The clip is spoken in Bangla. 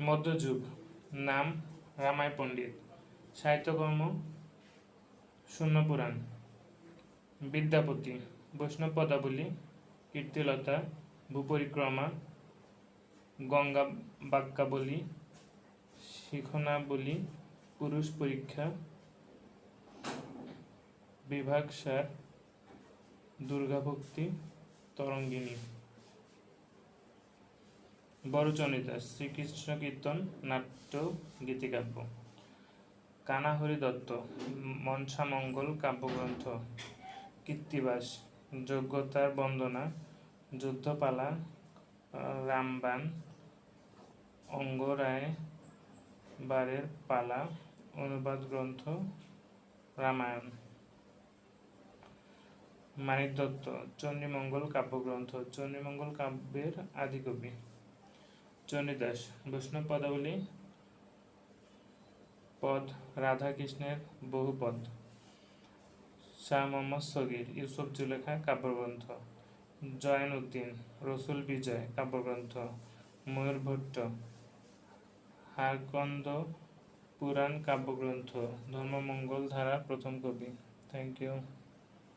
মধ্যযুগ, নাম রামায় পণ্ডিত। সাহিত্যকর্ম, শূন্য পুরাণ। বিদ্যাপতি বৈষ্ণব পদাবলী কীর্তিলতা, ভূপরিক্রমা, গঙ্গা বাক্যাবলী, শিখনাবলী, পুরুষ পরীক্ষা, বিভাগ সার, দুর্গাভক্তি, তরঙ্গিনী। বড়চন্ডিদাস শ্রীকৃষ্ণ কীর্তন নাট্য গীতিকাব্য। কানাহরি দত্ত মনসামঙ্গল কাব্যগ্রন্থ। কীর্তিবাস যোগ্যতার বন্দনা যুদ্ধপালা আহ, রামবাণ অঙ্গরায় বারের পালা অনুবাদ গ্রন্থ রামায়ণ। মানিক দত্ত চণ্ডীমঙ্গল কাব্যগ্রন্থ চণ্ডীমঙ্গল কাব্যের আদিকবি। চণ্ডীদাস বৈষ্ণব পদাবলী পদ রাধাকৃষ্ণের বহুপদ। শাহ মোহাম্মদ সগির ইউসুফ জুলেখা কাব্যগ্রন্থ। জয়নুদ্দিন, রসুল বিজয় কাব্যগ্রন্থ। ময়ূর ভট্ট হারকন্দ পুরাণ কাব্যগ্রন্থ। ধর্মমঙ্গল ধারা প্রথম কবি। Thank you